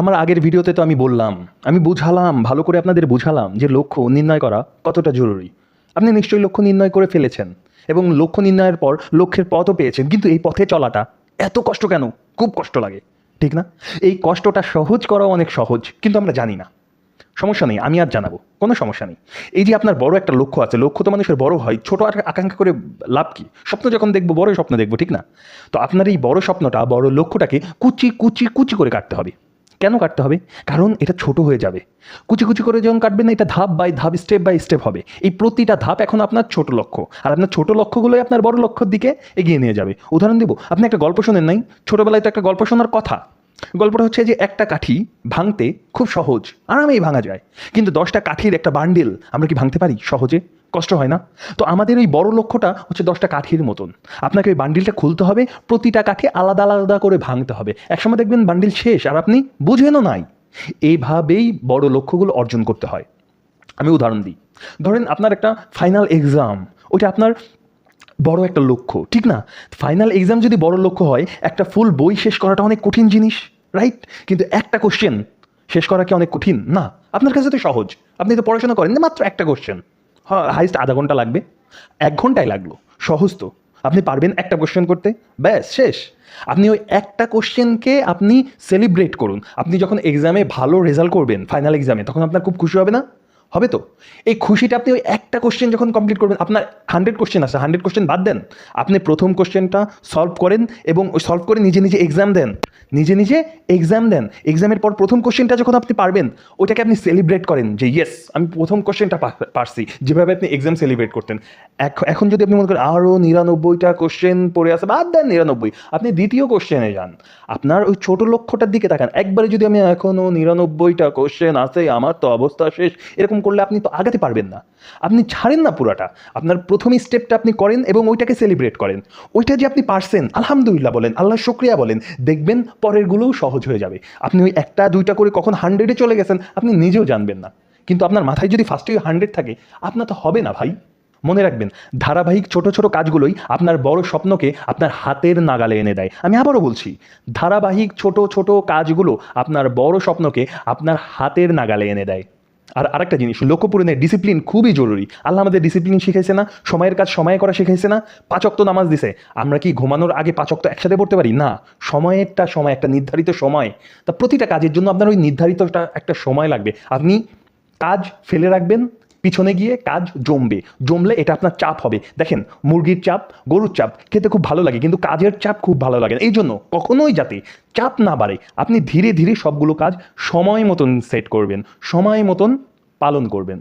আমার আগের ভিডিওতে তো আমি বললাম, আমি বুঝালাম, ভালো করে আপনাদের বুঝালাম যে লক্ষ্য নির্ণয় করা কতটা জরুরি। আপনি নিশ্চয়ই লক্ষ্য নির্ণয় করে ফেলেছেন এবং লক্ষ্য নির্ণয়ের পর লক্ষ্যের পথও পেয়েছেন, কিন্তু এই পথে চলাটা এত কষ্ট কেন? খুব কষ্ট লাগে, ঠিক না? এই কষ্টটা সহজ করাও অনেক সহজ, কিন্তু আমরা জানি না। সমস্যা নেই, আমি আর জানাব, কোনো সমস্যা নেই। এই যে আপনার বড় একটা লক্ষ্য আছে, লক্ষ্য তো মানুষের বড় হয়, ছোট আকাঙ্ক্ষা করে লাভ কি? স্বপ্ন যখন দেখব বড় স্বপ্ন দেখব, ঠিক না? তো আপনার এই বড় স্বপ্নটা, বড় লক্ষ্যটাকে কুচি কুচি কুচি করে কাটতে হবে। কেন কাটতে হবে? কারণ এটা ছোট হয়ে যাবে। কুচি কুচি করে যখন কাটবেন না, এটা ধাপ বাই ধাপ স্টেপ বাই স্টেপ হবে। এই প্রতিটা ধাপ এখন আপনার ছোট লক্ষ্য। আর আপনার ছোট লক্ষ্যগুলোই আপনার বড় লক্ষ্যের দিকে এগিয়ে নিয়ে যাবে। উদাহরণ দেবো, আপনি একটা গল্প শোনেন নাই? ছোটবেলায় তো একটা গল্প শোনার কথা। গল্পটা হচ্ছে যে একটা কাঠি ভাঙতে খুব সহজ, আরামেই ভাঙা যায়। কিন্তু দশটা কাঠির একটা বান্ডিল আমরা কি ভাঙতে পারি? সহজে? কষ্ট হয় না? তো আমাদের ওই বড় লক্ষ্যটা হচ্ছে দশটা কাঠির মতন। আপনাকে ওই বান্ডিলটা খুলতে হবে, প্রতিটা কাঠি আলাদা আলাদা করে ভাঙতে হবে। একসময় দেখবেন বান্ডিল শেষ আর আপনি বুঝেনও নাই। এইভাবেই বড় লক্ষ্যগুলো অর্জন করতে হয়। আমি উদাহরণ দিই। ধরেন আপনার একটা ফাইনাল এক্সাম ওইটা আপনার বড় একটা লক্ষ্য, ঠিক না? ফাইনাল এক্সাম যদি বড় লক্ষ্য হয়, একটা ফুল বই শেষ করাটা অনেক কঠিন জিনিস রাইট কিন্তু একটা কোশ্চেন শেষ করা কি অনেক কঠিন? না। আপনার কাছে তো সহজ। আপনি তো পড়াশোনা করেন না মাত্র একটা কোশ্চেন হাইস্ট আধা ঘণ্টা লাগবে। এক ঘন্টায় লাগল। সহজ তো। আপনি পারবেন একটা কোশ্চেন করতে। ব্যাস, শেষ। আপনি ওই একটা কোশ্চেনকে আপনি সেলিব্রেট করুন। আপনি যখন এক্সামে ভালো রেজাল্ট করবেন ফাইনাল এক্সামে তখন আপনার খুব খুশি হবে না? হবে তো? এই খুশিটা আপনি ওই একটা কোশ্চেন যখন কমপ্লিট করবেন, আপনার হান্ড্রেড কোশ্চেন আছে হান্ড্রেড কোশ্চেন বাদ দেন। আপনি প্রথম কোশ্চেনটা সলভ করেন এবং ওই সলভ করে নিজে নিজে এক্সাম দেন। নিজে নিজে এক্সাম দেন। এক্সামের পর প্রথম কোশ্চেনটা যখন আপনি পারবেন, ওইটাকে আপনি সেলিব্রেট করেন যে ইয়েস আমি প্রথম কোশ্চেনটা পারছি। যেভাবে আপনি এক্সাম সেলিব্রেট করতেন। এখন যদি আপনি মনে করেন আরও নিরানব্বইটা কোশ্চেন পড়ে আছে, বাদ দেন নিরানব্বই। আপনি দ্বিতীয় কোশ্চেনে যান। আপনার ওই ছোট লক্ষ্যটার দিকে তাকান। একবারে যদি আমি এখনও নিরানব্বইটা কোশ্চেন আছে, আমার তো অবস্থা শেষ। এরকম করলে আপনি তো আগাতে পারবেন না। আপনি ছাড়েন না পুরাটা। আপনার প্রথম স্টেপটা আপনি করেন এবং ওইটাকে সেলিব্রেট করেন। ওইটা যে আপনি পারছেন, আলহামদুলিল্লাহ বলেন আল্লাহ শুক্রিয়া বলেন, দেখবেন পরেরগুলোও সহজ হয়ে যাবে। আপনি ওই একটা, দুইটা করে কখন হান্ড্রেডে চলে গেছেন, আপনি নিজেও জানবেন না। কিন্তু আপনার মাথায় যদি ফার্স্টে হান্ড্রেড থাকে, আপনার তো হবে না ভাই। মনে রাখবেন, ধারাবাহিক ছোট ছোট কাজগুলোই আপনার বড় স্বপ্নকে আপনার হাতের নাগালে এনে দেয়। আমি আবারও বলছি, ধারাবাহিক ছোট ছোট কাজগুলো আপনার বড় স্বপ্নকে আপনার হাতের নাগালে এনে দেয়। আর আরেকটা জিনিস লক্ষ্য পূরণের ডিসিপ্লিন খুবই জরুরি। আল্লাহ আমাদের ডিসিপ্লিন শিখাইছে না, সময়ের কাজ সময়ে করা শিখাইছে না পাচক্ত নামাজ দিছে। আমরা কি ঘুমানোর আগে পাচক্ত একসাথে পড়তে পারি? না, সময়েরটা সময়, একটা নির্ধারিত সময়। তা প্রতিটা কাজের জন্য আপনার ওই নির্ধারিতটা একটা সময় লাগবে। আপনি কাজ ফেলে রাখবেন পিছনে গিয়ে কাজ জমবে, জমলে এটা আপনার চাপ হবে। দেখেন, মুরগির চাপ, গরুর চাপ খেতে খুব ভালো লাগে, কিন্তু কাজের চাপ খুব ভালো লাগে না। এই জন্য কখনোই যাতে চাপ না বাড়ে, আপনি ধীরে ধীরে সবগুলো কাজ সময় মতন সেট করবেন, সময় মতন পালন করবেন।